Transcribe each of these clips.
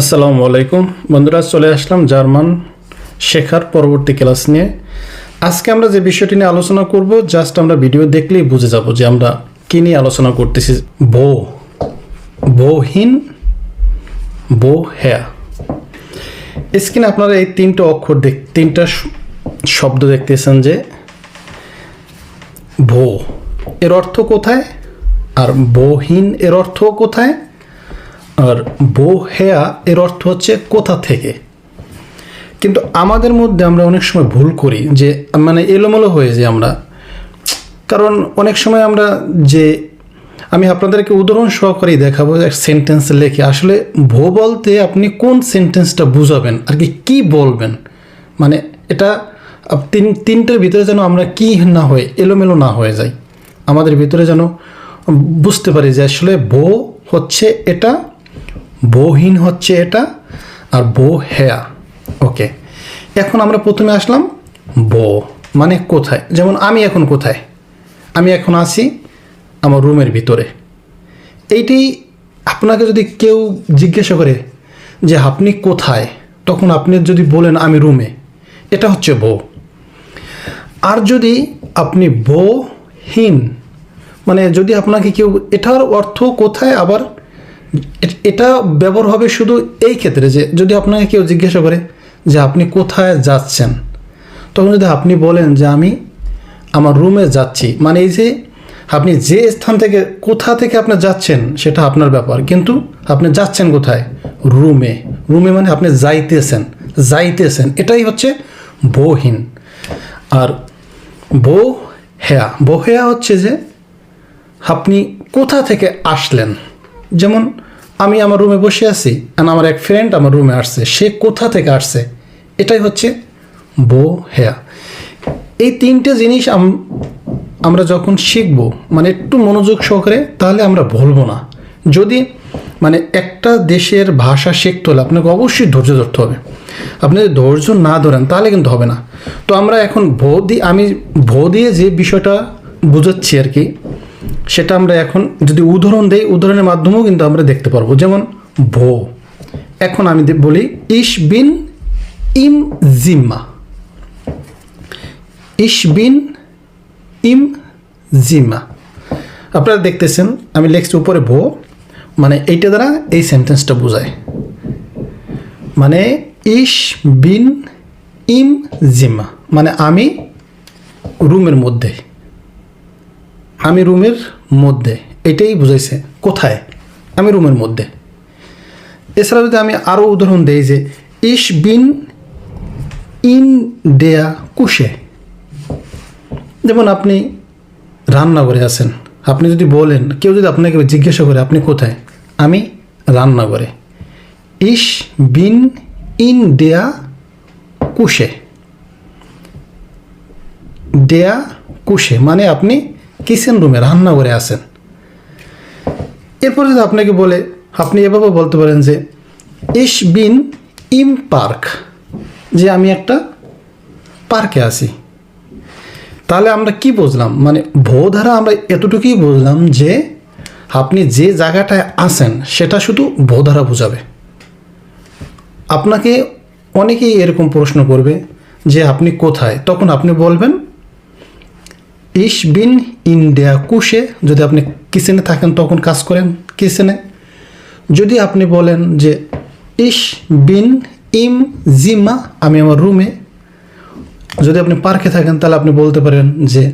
আসসালামু আলাইকুম। বন্ধুরা, চলে আসলাম জার্মান শেখার পরবর্তী ক্লাস নিয়ে। আজকে আমরা যে বিষয়টি নিয়ে আলোচনা করব, জাস্ট আমরা ভিডিও দেখলেই বুঝে যাব যে আমরা কী নিয়ে আলোচনা করতেছি। বো, বহিন বো হ্যাঁ স্ক্রিনে আপনারা এই তিনটা অক্ষর দেখ, তিনটা শব্দ দেখতেছেন যে ভো। এর অর্থ কোথায়? আর বোহীন এর অর্থ কোথায়? আর বো হেয়া এর অর্থ হচ্ছে কোথা থেকে? কিন্তু আমাদের মধ্যে আমরা অনেক সময় ভুল করি যে মানে এলোমেলো হয়ে যে আমরা। কারণ অনেক সময় আমরা যে, আমি আপনাদেরকে উদাহরণ সহকারেই দেখাবো, এক সেন্টেন্স লেখে, আসলে ভো বলতে আপনি কোন সেন্টেন্সটা বুঝাবেন? আর কি, কী বলবেন? মানে এটা তিন, তিনটের ভিতরে যেন আমরা কি না হয়ে, এলোমেলো না হয়ে যাই। আমাদের ভিতরে যেন বুঝতে পারি যে আসলে বো হচ্ছে এটা বহিন হচ্ছে এটা আর বো হেয়া। ওকে, এখন আমরা প্রথমে আসলাম বো মানে কোথায়? যেমন আমি এখন কোথায়? আমি এখন আছি আমার রুমের ভিতরে। এইটি আপনাকে যদি কেউ জিজ্ঞাসা করে যে আপনি কোথায়, তখন আপনি যদি বলেন আমি রুমে, এটা হচ্ছে বউ আর যদি আপনি বহিন মানে যদি আপনাকে কেউ, এটার অর্থ কোথায় আবার এটা ব্যবহার হবে শুধু এই ক্ষেত্রে যে যদি আপনাকে কেউ জিজ্ঞাসা করে যে আপনি কোথায় যাচ্ছেন, তখন যদি আপনি বলেন যে আমি আমার রুমে যাচ্ছি মানে এই যে আপনি যে স্থান থেকে কোথা থেকে আপনি যাচ্ছেন সেটা আপনার ব্যাপার, কিন্তু আপনি যাচ্ছেন কোথায়? রুমে রুমে মানে আপনি যাইতেছেন যাইতেছেন। এটাই হচ্ছে বহিন। আর বো হেয়া বো হেয়া হচ্ছে যে আপনি কোথা থেকে আসলেন? যেমন আমি আমার রুমে বসে আছি আর আমার এক ফ্রেন্ড আমার রুমে আসছে, সে কোথা থেকে আসছে? এটাই হচ্ছে বো হেয়া। এই তিনটে জিনিস আম- আমরা যখন শিখব মানে একটু মনোযোগ সহকারে, তাহলে আমরা ভুলবো না। যদি মানে একটা দেশের ভাষা শিখতে হলে আপনাকে অবশ্যই ধৈর্য ধরতে হবে। আপনি যদি ধৈর্য না ধরেন, তাহলে কিন্তু হবে না। তো আমরা এখন ভো দিয়ে আমি ভো দিয়ে যে বিষয়টা বুঝাচ্ছি আর কি সেটা আমরা এখন যদি উদাহরণ দেই, উদাহরণের মাধ্যমেও কিন্তু আমরা দেখতে পারব। যেমন ভো। এখন আমি বলি ইস বিন ইম জিম্মা। ইস বিন ইম জিম্মা। আপনারা দেখতেছেন, আমি লিখছি উপরে ভো মানে এইটা দ্বারা এই সেন্টেন্সটা বোঝায়। মানে ইস বিন ইম জিম্মা। মানে আমি রুমের মধ্যে। আমি রুমের মধ্যে, এটাই বুঝাইছে, কোথায়? আমি রুমের মধ্যে। এছাড়া যদি আমি আরও উদাহরণ দেই যে ইস বিন ইন দেয়া কুশে। যেমন আপনি রান্নাঘরে আছেন, আপনি যদি বলেন, কেউ যদি আপনাকে জিজ্ঞাসা করে, আপনি কোথায়? আমি রান্নাঘরে। ইস বিন ইন দেয়া কুশে। দেয়া কুশে মানে আপনি কিচেন রুমে, রান্নাঘরে আছেন। এরপর যদি আপনাকে বলে, আপনি এভাবে বলতে পারেন যে ইস বিন ইম পার্ক যে আমি একটা পার্কে আছি। তাহলে আমরা কি বুঝলাম? মানে ভো দ্বারা আমরা এতটুকুই বুঝলাম যে, আপনি যে জায়গাটায় আছেন, সেটা শুধু ভো দ্বারা বোঝাবে। আপনাকে অনেকেই এরকম প্রশ্ন করবে যে, আপনি কোথায়? তখন আপনি বলবেন ইস বিন ইন্ডিয়া কুশে, যদি আপনি কিচেনে থাকেন, তখন কাজ করেন কিচেনে। যদি আপনি বলেন যে ইস বিন ইম জিমা, আমি আমার রুমে। যদি আপনি পার্কে থাকেন, তাহলে আপনি বলতে পারেন যে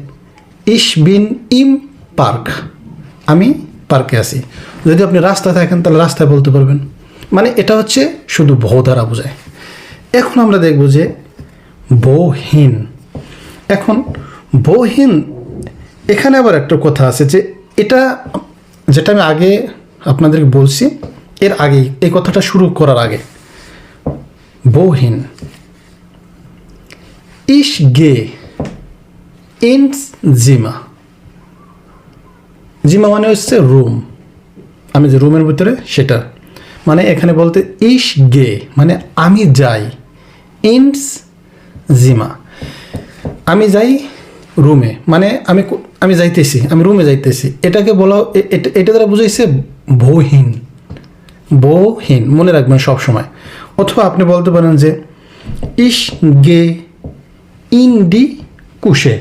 ইস বিন ইম পার্ক, আমি পার্কে আছি। যদি আপনি রাস্তায় থাকেন, তাহলে রাস্তায় বলতে পারবেন। মানে এটা হচ্ছে শুধু ভৌ দ্বারা বোঝায়। এখন আমরা দেখব যে বহিন এখন বহিন, এখানে আবার একটা কথা আছে যে এটা, যেটা আমি আগে আপনাদেরকে বলছি, এর আগেই, এই কথাটা শুরু করার আগে। বহিন ইস গে, ইনস জিমা। জিমা মানে হচ্ছে রুম। আমি যে রুমের ভিতরে, সেটা। মানে এখানে বলতে ইস গে মানে আমি যাই। ইনস জিমা। আমি যাই রুমে। মানে আমি আমি যাইতেছি, আমি রুমে যাইতেছি। এটাকে বলা এটা- দ্বারা বুঝাইছে বহিন। বহীন, মনে রাখবেন সব সময় অথবা আপনি বলতে পারেন যে, ইস গে ইন ডি কুশে।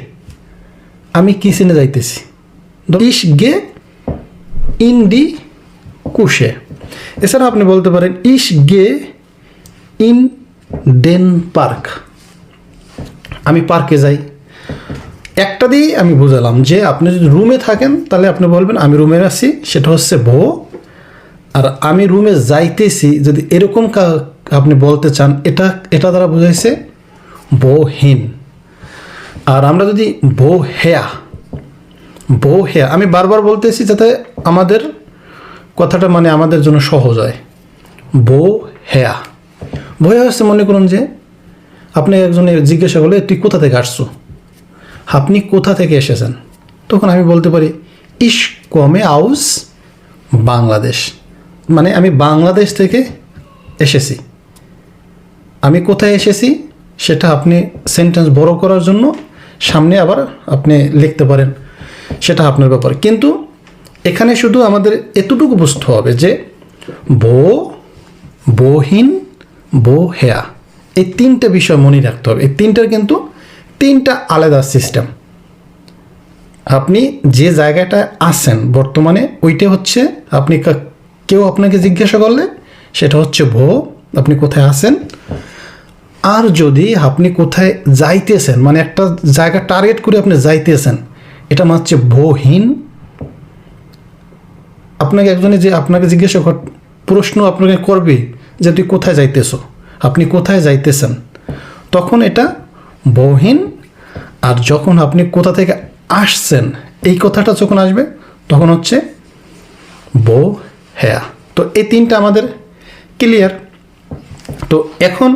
আমি কিসিনে যাইতেছি। ইস গে ইন ডি কুশে। এছাড়া আপনি বলতে পারেন, ইস গে ইন ডেন পার্ক। আমি পার্কে যাই। একটা দিয়েই আমি বুঝালাম যে আপনি যদি রুমে থাকেন, তাহলে আপনি বলবেন, আমি রুমে আছি, সেটা হচ্ছে বো আর আমি রুমে যাইতেছি, যদি এরকম আপনি বলতে চান, এটা এটা দ্বারা বুঝাইছে বহীন আর আমরা যদি বো হেয়া বো হেয়া আমি বারবার বলতেছি যাতে আমাদের কথাটা মানে আমাদের জন্য সহজ হয়। বো হেয়া বো হেয়া হচ্ছে মনে করুন যে, আপনি একজনে জিজ্ঞাসা করলে, তুই কোথা থেকে আসছো? আপনি কোথা থেকে এসেছেন? তখন আমি বলতে পারি ইস কমে আউস, বাংলাদেশ। মানে আমি বাংলাদেশ থেকে এসেছি। আমি কোথায় এসেছি? সেটা আপনি সেন্টেন্স বড় করার জন্য সামনে আবার আপনি লিখতে পারেন। সেটা আপনার ব্যাপার। কিন্তু এখানে শুধু আমাদের এতটুকু বুঝতে হবে যে বো, বহিন, বো হেয়া, এই তিনটা বিষয় মনে রাখতে হবে। এই তিনটার কিন্তু তিনটা আলাদা সিস্টেম আপনি যে জায়গাটায় আছেন বর্তমানে, ওইটা হচ্ছে আপনি কেউ আপনাকে জিজ্ঞাসা করলে সেটা হচ্ছে ভো আপনি কোথায় আছেন? আর যদি আপনি কোথায় যাইতেছেন মানে একটা জায়গা টার্গেট করে আপনি যাইতেছেন, এটা মানে হচ্ছে ভোহীন আপনাকে একজনে যে আপনাকে জিজ্ঞাসা কর, প্রশ্ন আপনাকে করবে যে, তুই কোথায় যাইতেছ? আপনি কোথায় যাইতেছেন? তখন এটা বহীন। আর যখন আপনি কোথা থেকে আসছেন, এই কথাটা যখন আসবে, তখন হচ্ছে বো হ্যাঁ। তো এই তিনটা আমাদের ক্লিয়ার তো এখন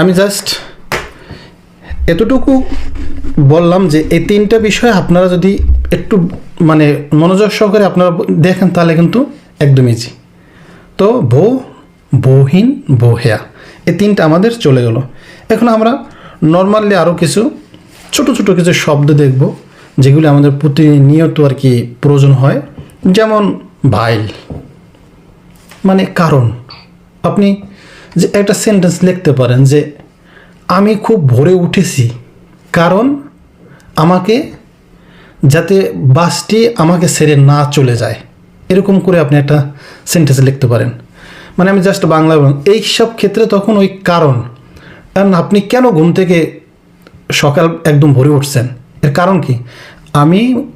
আমি জাস্ট এতটুকু বললাম যে এই তিনটা বিষয় আপনারা যদি একটু মানে মনোযোগ সহকারে আপনারা দেখেন, তাহলে কিন্তু একদম ইজি তো বউ বহিন বহেয়া এই তিনটা আমাদের চলে গেল। এখন আমরা নর্মালি আরও কিছু ছোট ছোট কিছু শব্দ দেখব, যেগুলি আমাদের প্রতিনিয়ত আর কি প্রয়োজন হয়। যেমন ভাইল মানে কারণ। আপনি যে একটা সেন্টেন্স লিখতে পারেন যে, আমি খুব ভোরে উঠেছি, কারণ আমাকে যাতে বাসটি আমাকে ছেড়ে না চলে যায়। এরকম করে আপনি একটা সেন্টেন্স লিখতে পারেন। মানে আমি জাস্ট বাংলা বললাম, এই সব ক্ষেত্রে তখন ওই কারণ কারণ আপনি কেন ঘুম থেকে সকাল একদম ভোরে উঠছেন? এর কারণ কি? আমি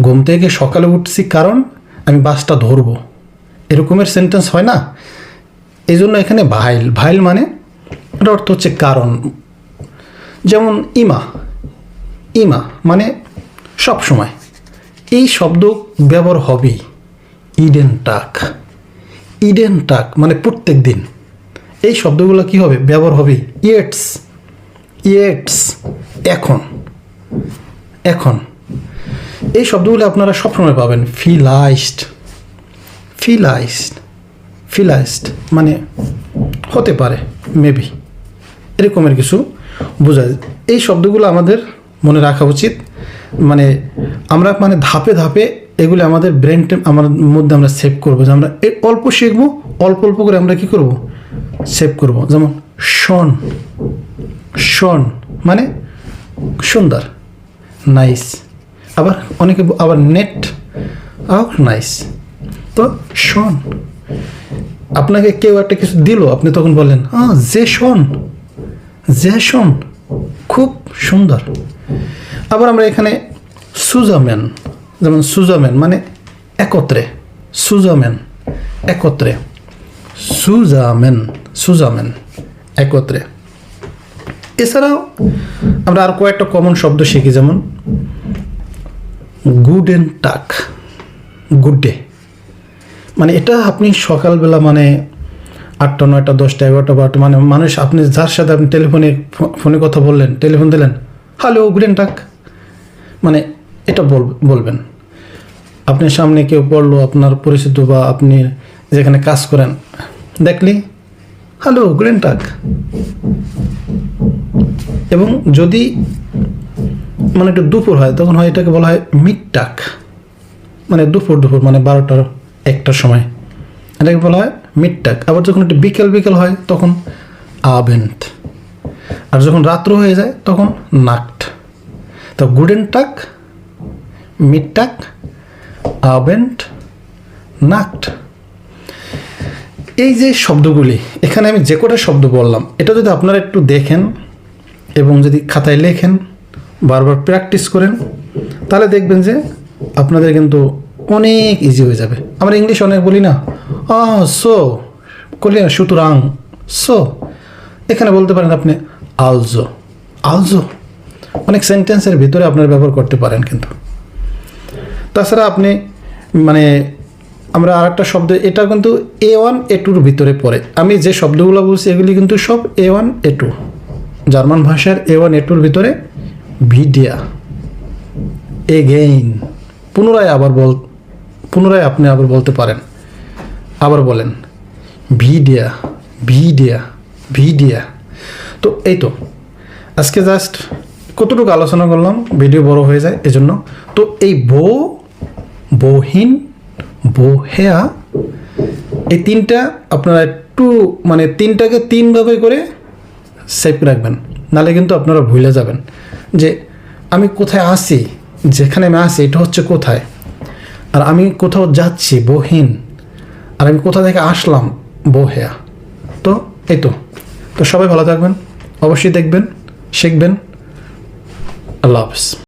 ঘুম থেকে সকালে উঠছি কারণ আমি বাসটা ধরবো। এরকমের সেন্টেন্স হয় না? এই জন্য এখানে ভাইল। ভাইল মানে এটার অর্থ হচ্ছে কারণ। যেমন ইমা। ইমা মানে সব সময়। এই শব্দ ব্যবহার হবেই। ইডেন টাক। ইডেন টাক মানে প্রত্যেক দিন এই শব্দগুলো কি হবে? ব্যবহার হবে ইয়েটস। ইয়েটস, এখন। এখন। এই শব্দগুলো আপনারা সবসময় পাবেন। ফিলাইস্ট ফিলাইস্ট ফিলাইস্ট মানে হতে পারে, মেবি। এরকমের কিছু বোঝায় এই শব্দগুলো আমাদের মনে রাখা উচিত। মানে আমরা মানে ধাপে ধাপে এগুলো আমাদের ব্রেন আমার মধ্যে আমরা সেভ করব। যে আমরা অল্প শিখব, অল্প অল্প করে আমরা কি করব? সেভ করব। যেমন শন শন মানে সুন্দর নাইস আবার অনেকে আবার নেট আও নাইস তো শন, আপনাকে কেউ একটা কিছু দিল, আপনি তখন বললেন হ্যাঁ যে শন যে শন, খুব সুন্দর। আবার আমরা এখানে সুজামেন যেমন সুজামেন মানে একত্রে সুজামেন একত্রে। সুজামেন সুজামেন একত্রে। এছাড়াও আমরা আর কয়েকটা কমন শব্দ শিখি, যেমন গুড এন্ড টাক গুড ডে মানে এটা আপনি সকালবেলা মানে আটটা, নয়টা, দশটা, এগারোটা, বারোটা মানে মানুষ আপনি যার সাথে আপনি টেলিফোনে, ফোনে কথা বললেন, টেলিফোন দিলেন হ্যালো গুডেন টাক মানে এটা বল, বলবেন। আপনার সামনে কেউ পড়ল, আপনার পরিচিত বা আপনি যেখানে কাজ করেন দেখলি হ্যালো গুডেন টাক এবং যদি মানে একটু দুপুর হয়, তখন হয় এটাকে বলা হয় মিড টাক মানে দুপুর দুপুর মানে বারোটার একটার সময়। এটাকে বলা হয় মিডটাক আবার যখন একটু বিকেল বিকেল হয়, তখন আবেন্ট আর যখন রাত্র হয়ে যায়, তখন নাক্ট। তো গুডেন টাক মিডটাক আবেন্ট নাক্ট। এই যে শব্দগুলি, এখানে আমি যে কটা শব্দ বললাম, এটা যদি আপনারা একটু দেখেন এবং যদি খাতায় লেখেন, বারবার প্র্যাকটিস করেন, তাহলে দেখবেন যে আপনাদের কিন্তু অনেক ইজি হয়ে যাবে। আমরা ইংলিশ অনেক বলি না সো করলি না সুতরাং, সো এখানে বলতে পারেন আপনি, আলজো আলজো অনেক সেন্টেন্সের ভিতরে আপনারা ব্যবহার করতে পারেন কিন্তু। তাছাড়া আপনি মানে আমরা আর একটা শব্দ, এটা কিন্তু এ ওয়ান এ টুর ভিতরে পড়ে। আমি যে শব্দগুলো বলছি, এগুলি কিন্তু সব A one A two German ভাষার এ ওয়ান এ টুর ভিতরে ভিডিয়া। এগেইন পুনরায় আবার বল, পুনরায় আপনি আবার বলতে পারেন। আবার বলেন, ভিডিয়া ভিডিয়া ভিডিয়া। তো এই তো, আজকে জাস্ট কতটুকু আলোচনা করলাম, ভিডিও বড় হয়ে যায়, এজন্য। তো এই বো বহিন বোহেয়া, এই তিনটা আপনারা একটু মানে তিনটাকে তিনভাবে করে সেভ রাখবেন। নাহলে কিন্তু আপনারা ভুলে যাবেন যে আমি কোথায় আসি যেখানে আমি আসি এটা হচ্ছে কোথায়? আর আমি কোথাও যাচ্ছি, বহিন। আর আমি কোথা থেকে আসলাম, বোহেয়া। তো এই তো। তো সবাই ভালো থাকবেন, অবশ্যই দেখবেন, শিখবেন। আল্লাহ হাফিজ।